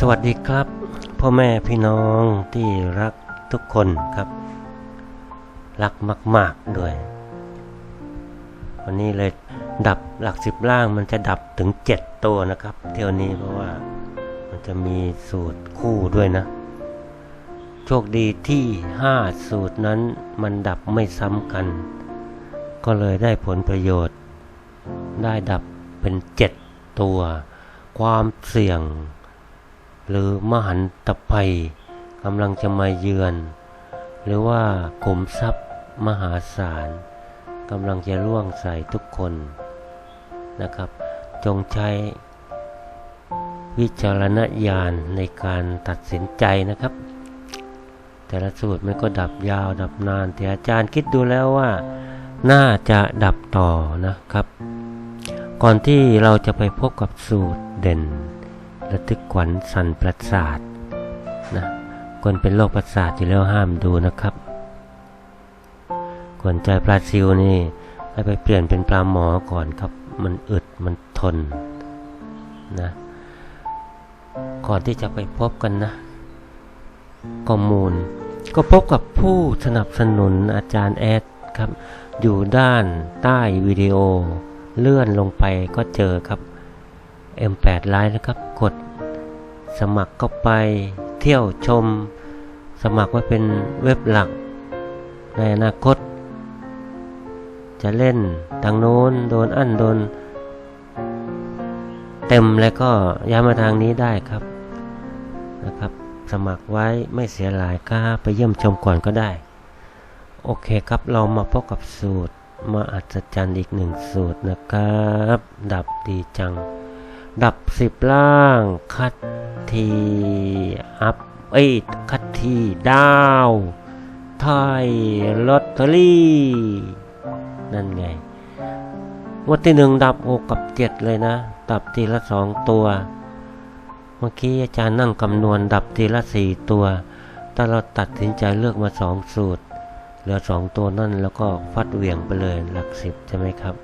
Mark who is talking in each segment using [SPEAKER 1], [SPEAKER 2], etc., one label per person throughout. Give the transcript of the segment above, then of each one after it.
[SPEAKER 1] สวัสดีครับ พ่อแม่พี่น้องที่รักทุกคนครับ รักมาก ๆ ด้วย วันนี้เลยดับหลักสิบล่างมันจะดับถึงเจ็ดตัวนะครับ เที่ยวนี้เพราะว่ามันจะมีสูตรคู่ด้วยนะ โชคดีที่ห้าสูตรนั้นมันดับไม่ซ้ำกัน ก็เลยได้ผลประโยชน์ ได้ดับเป็นเจ็ดตัว ความเสี่ยง หรือมหันตภัยกำลังจะมาเยือน หรือว่าขุมทรัพย์มหาศาลกำลังจะล่วงใส่ทุกคนนะครับ จงใช้วิจารณญาณในการตัดสินใจนะครับ แต่ละสูตรมันก็ดับยาวดับนาน แต่อาจารย์คิดดูแล้วว่า น่าจะดับต่อนะครับ ก่อนที่เราจะไปพบกับสูตรเด่น ระทึกขวัญสั่นประสาทนะคนเป็นโรคประสาทอยู่แล้วห้ามดูนะครับควรใจปลาซิวนี่ให้ไปเปลี่ยนเป็นปลาหมอก่อนครับ มันอึดมันทนนะก่อนที่จะไปพบกันนะข้อมูล ก็พบกับผู้สนับสนุนอาจารย์แอดครับ อยู่ด้านใต้วิดีโอ เลื่อนลงไปก็เจอครับ M8 ไลน์นะครับ กดสมัครเข้าไปเที่ยวชม สมัครไว้เป็นเว็บหลัก ในอนาคต จะเล่นทางโน้นโดนอั้นโดน เต็มแล้วก็ย้ายมาทางนี้ได้ครับนะครับ สมัครไว้ไม่เสียหลายค่าไปเยี่ยมชมก่อนก็ได้ โอเคครับเรามาพบกับสูตรมาอัศจรรย์อีกหนึ่งสูตรนะครับ ดับดีจัง ดับสิบล่าง คัดทีอัพเอ้ยคัดทีดาว ไทยลอตเตอรี่ นั่นไงงวันที่หนึ่งดับหกกับเจ็ดเลยนะ ดับทีละสองตัว เมื่อกี้อาจารย์นั่งคำนวณดับทีละสี่ตัว แต่เราตัดสินใจเลือกมาสองสูตร เหลือสองตัวนั่นแล้วก็ฟัดเหวี่ยงไปเลยหลักสิบใช่ไหมครับ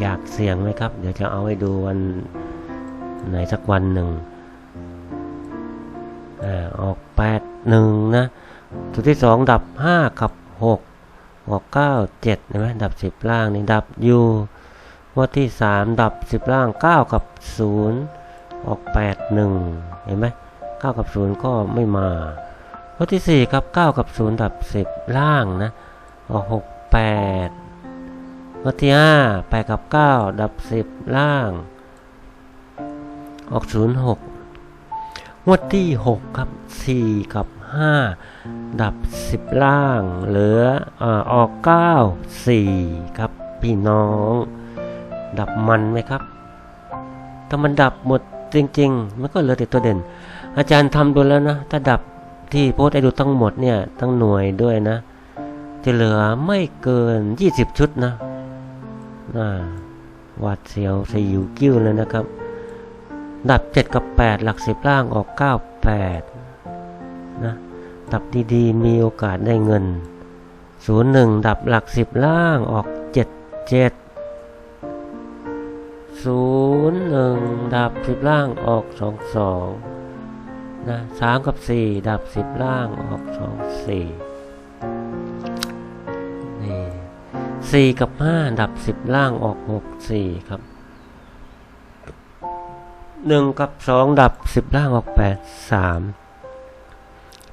[SPEAKER 1] อยากเสี่ยงไหมครับ เดี๋ยวจะเอาให้ดูวัน ไหนสักวันหนึ่งอาออกแปดหนึ่งนะตัวที่สองดับห้ากับหกออกเก้าเจ็ดเห็นไหมดับสิบล่างนี่ดับยูว่าที่สามดับสิบล่างเก้ากับศูนย์ออกแปดหนึ่งเห็นไหมเก้ากับศูนย์ก็ไม่มาว่าที่สี่ครับเก้ากับศูนย์ดับสิบล่างนะ ออกหกแปดว่าที่ห้าแปดกับเก้าดับสิบล่าง ออกศูนย์หกงวดที่หกครับสี่กับห้าดับสิบล่าง เหลือออกเก้าสี่ครับพี่น้อง ดับมันไหมครับ ถ้ามันดับหมดจริงๆ มันก็เหลือแต่ตัวเด่น อาจารย์ทำดูแล้วนะ ถ้าดับที่โพสต์ให้ดูทั้งหมดเนี่ยทั้งหน่วยด้วยนะ จะเหลือไม่เกิน 20 ชุดนะน่าหวาดเสียวสยิวกิ้วเลยนะครับ ดับ 7 กับ 8 หลักสิบล่างออก 9 8 นะ ดับดีๆ มีโอกาสได้เงิน 01 ดับหลักสิบล่างออก 7 7 01 ดับสิบล่างออก 22 นะ3กับ 4 ดับสิบล่างออก 2 4 นี่ 4 กับ 5 ดับสิบล่างออก 6 4 ครับ หนึ่งกับสองดับสิบล่างออกแปดสาม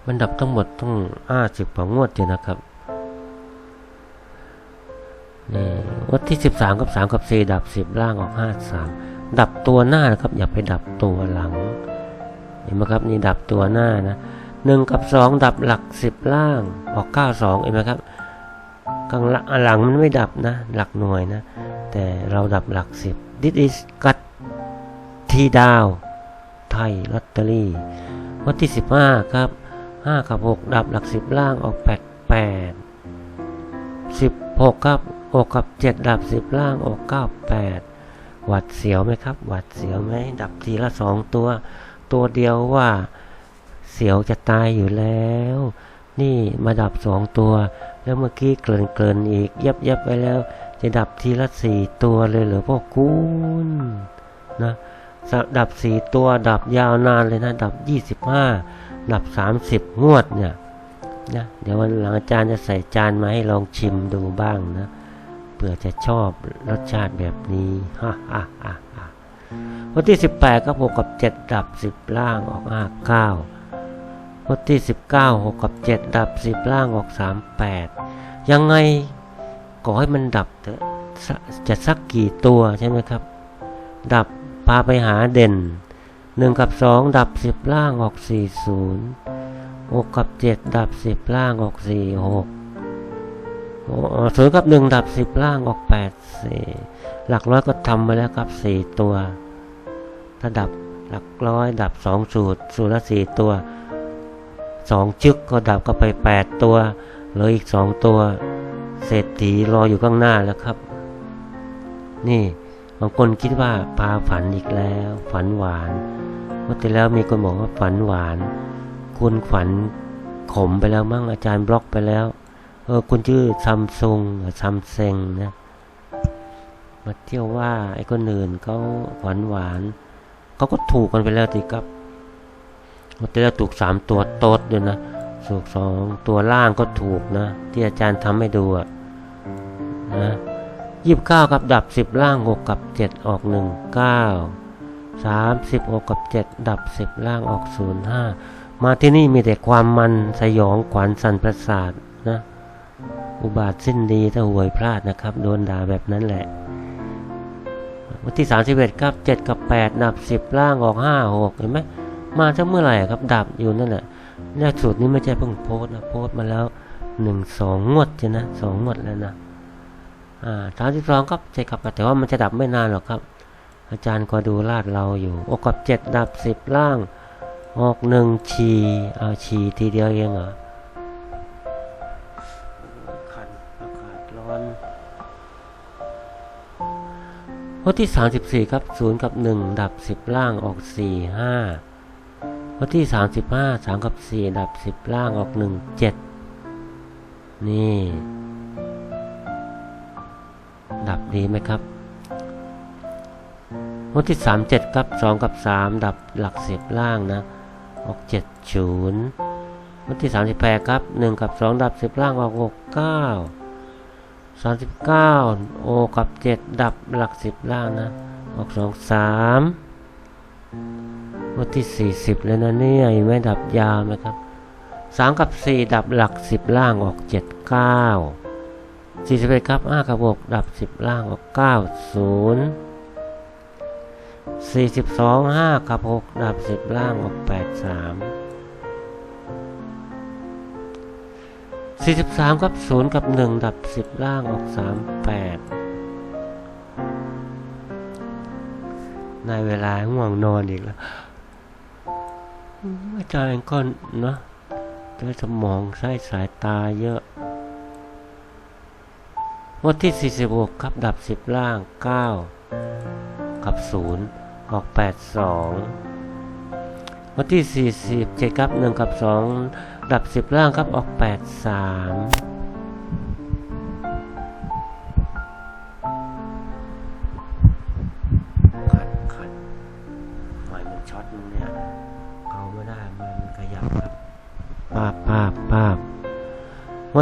[SPEAKER 1] มันดับทั้งหมดต้องห้าสิบกว่างวดอยู่นะครับนี่วัดที่สิบสามกับสามกับสี่ดับสิบล่างออกห้าสามดับตัวหน้านะครับ อย่าไปดับตัวหลังเห็นไหมครับนี่ดับตัวหน้านะหนึ่งกับสองดับหลักสิบล่างออกเก้าสองเห็นไหมครับข้างหลังมันไม่ดับนะ หลักหน่วยนะ แต่เราดับหลักสิบ this is cut ทีดาว ไทยลอตเตอรี่ วันที่ 15 ครับ 5 กับ 6 ดับหลัก 10 ล่างออก 8 8 16 ครับ 6 กับ 7 ดับ 10 ล่างออก 9 8 หวัดเสียวไหมครับ หวัดเสียวไหม ดับทีละ 2 ตัว ตัวเดียวว่า เสียวจะตายอยู่แล้ว นี่มาดับ 2 ตัว แล้วเมื่อกี้เกินเกินอีกยับยับไปแล้วจะดับทีละ4ตัวเลยเหรอพ่อคุณนะ ดับสี่ตัวดับยาวนานเลยนะ ดับยี่สิบห้าดับสามสิบงวดเนี่ยนะเดี๋ยววันหลังอาจารย์จะใส่จานมาให้ลองชิมดูบ้างนะเผื่อจะชอบรสชาติแบบนี้ฮ่าฮ่าฮ่าฮ่าวันที่สิบแปดก็หกกับเจ็ดดับสิบล่างออกห้าเก้าวันที่สิบเก้าหกกับเจ็ดดับสิบล่างออกสามแปดยังไงก็ให้มันดับจะสักกี่ตัวใช่ไหมครับ ดับ พาไปหาเด่นหนึ่งกับสองดับสิบล่างออกสี่ศูนย์หกกับเจ็ดดับสิบล่างออกสี่หกศูนย์กับหนึ่งดับสิบล่างออกแปดสี่หลักร้อยก็ทำมาแล้วครับสี่ตัว ถ้าดับหลักร้อยดับสองสูตรสูตรละสี่ตัวสองจึกก็ดับก็ไปแปดตัวเหลืออีกสองตัว เศรษฐีรออยู่ข้างหน้าแล้วครับ นี่ บางคนคิดว่าพาฝันอีกแล้ว ฝันหวานเมื่อที่แล้วมีคนบอกว่าฝันหวาน คุณฝันขมไปแล้วมั่งอาจารย์บล็อกไปแล้วเออคุณชื่อซัมซุงซัมเซงนะมาเที่ยวว่าไอ้คนอื่นเขาฝันหวานเขาก็ถูกกันไปแล้วติครับเมื่อที่แล้วถูกสามตัวโต๊ดด้วยนะถูกสองตัวล่างก็ถูกนะ ที่อาจารย์ทำให้ดูอะนะ ยี่สิบเก้ากับดับสิบล่างหกกับเจ็ดออกหนึ่งเก้าสามสิบหกกับเจ็ดดับสิบล่างออกศูนย์ห้ามาที่นี่มีแต่ความมันสยองขวัญสันประสาทนะ อุบาทสิ้นดีถ้าหวยพลาดนะครับ โดนด่าแบบนั้นแหละ วันที่สามสิบเอ็ดครับเจ็ดกับแปดดับสิบล่างออกห้าหกเห็นไหมมาถ้าเมื่อไหร่ครับ ดับอยู่นั่นแหละเนี่ยสูตรนี้ไม่ใช่เพิ่งโพสนะโพสมาแล้วหนึ่งสองงวดใช่นะสองงวดแล้วนะ อ่าสามสิบสองครับใช่ครับ แต่ว่ามันจะดับไม่นานหรอกครับ อาจารย์ก็ดูลาดเราอยู่ออกกับเจ็ดดับสิบล่างออกหนึ่งชีเอาชีทีเดียวเองเหรอคันอากาศร้อนวันที่สามสิบสี่ครับศูนย์กับหนึ่งดับสิบล่างออกสี่ห้าวันที่สามสิบห้าสามกับสี่ดับสิบล่างออกหนึ่งเจ็ดนี่ ดับดีไหมครับวันที่สามเจ็ดครับสองกับสามดับหลักสิบล่างนะออกเจ็ดศูนย์วันที่สามสิบแปดครับหนึ่งกับสองดับสิบล่างออกหกเก้าสามสิบเก้าโอกับเจ็ดดับหลักสิบล่างนะ ออกสองสามวันที่สี่สิบแล้วนะเนี่ยไม่ดับยาวนะครับสามกับสี่ดับหลักสิบล่างออกเจ็ ดเก้าสี่สิบเอ็ดครับห้ากับหกดับสิบล่างออกเก้าศูนย์สี่สิบสองห้ากับหกดับสิบล่างออกแปดสามสี่สิบสามกับศูนย์กับหนึ่งดับสิบล่างออกสามแปดในเวลาง่วงนอนอีกแล้วอาจารย์ก็เนาะใช้สมองใช้สายตาเยอะ วันที่ 46 ครับดับ 10 ล่าง 9 กับ 0 ออก 82วันที่ 47 ครับ 1 กับ 2 ดับ 10 ล่างครับออก 83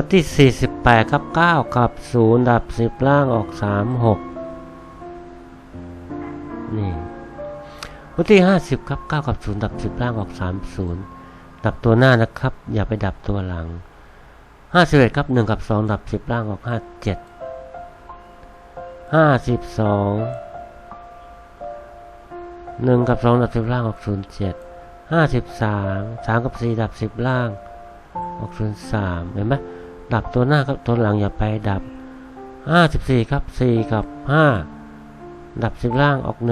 [SPEAKER 1] วันที่ 48 ครับ 9 กับ 0 ดับ 10 ล่างออก 36 นี่ วันที่ 50 ครับ 9 กับ 0 ดับ 10 ล่างออก 30 ดับตัวหน้านะครับ อย่าไปดับตัวหลัง 51 ครับ 1 กับ 2 ดับ 10 ล่างออก 57 52 1กับ2ดับ10ล่างออก07 53 3กับ4ดับ10ล่างออก03เห็นไหม ดับตัวหน้าครับตัวหลังอย่าไปดับ 54 ครับ 4 กับ 5 ดับ10ล่างออก 10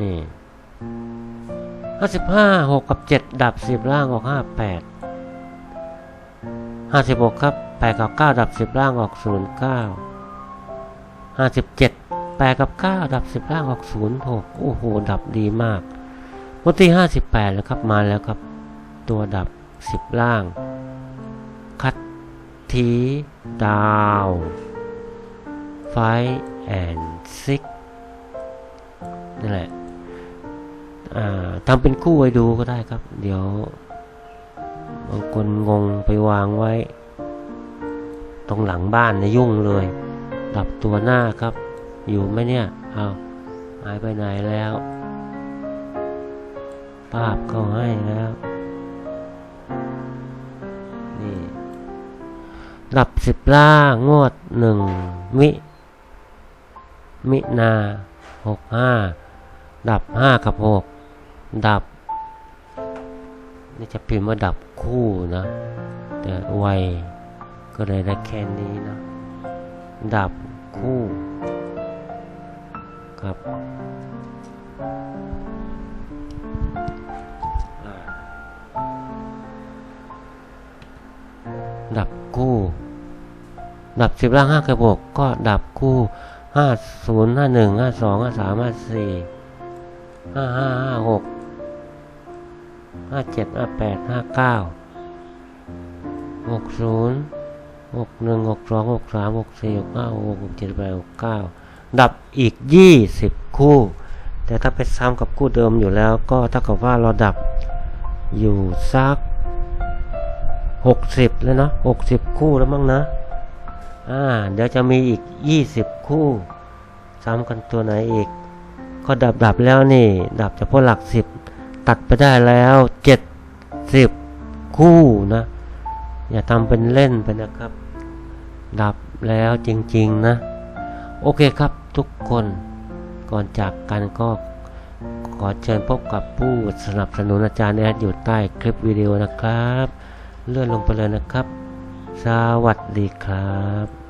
[SPEAKER 1] นี่ 55 6 กับ 7 ดับ10ล่างออก 58 56 ครับ 8 กับ 9 ดับ10ล่างออก 09 57 8 กับ 9 ดับ10ล่างออก 06 โอ้โห ดับดีมากวันที่ 58 แล้วครับ มาแล้วครับ ตัวดับ10ล่าง ทีดาวไฟแอนซิกนี่แหละทำเป็นคู่ไว้ดูก็ได้ครับ เดี๋ยวบางคนงงไปวางไว้ ตรงหลังบ้านในะยุ่งเลย ดับตัวหน้าครับ อยู่ไหมเนี่ย เอาหายไปไหนแล้ว ภาพเข้าให้แล้ว ดับสิบล่างวดหนึ่งมิมินาหกห้าดับห้ากับหกดับ นี่จะพิมพ์ว่าดับคู่นะ แต่ไวก็เลยได้แค่นี้นะ ดับคู่ครับ ดับคู่ ดับสิบล่างห้ากับหกก็ดับคู่ห้าศูนย์ห้าหนึ่งห้าสองห้าสามห้าสี่ห้าห้าห้าหกห้าเจ็ดห้าแปดห้าเก้าหกศูนย์หกหนึ่งหกสองหกสามหกสี่หกห้าหกหกเจ็ดแปดหกเก้าดับอีกยี่สิบคู่ แต่ถ้าไปซ้ำกับคู่เดิมอยู่แล้วก็เท่ากับว่าเราดับอยู่สัก หกสิบแล้วเนาะหกสิบคู่แล้วมั้งนะอ่าเดี๋ยวจะมีอีกยี่สิบคู่ซ้ำกันตัวไหนอีก ก็ดับดับแล้วนี่ ดับเฉพาะหลักสิบตัดไปได้แล้วเจ็ดสิบคู่นะ อย่าทำเป็นเล่นไปนะครับ ดับแล้วจริงๆนะ โอเคครับทุกคนก่อนจากกันก็ขอเชิญพบกับผู้สนับสนุนอาจารย์แอดอยู่ใต้คลิปวิดีโอนะครับ เลื่อนลงไปเลยนะครับ สวัสดีครับ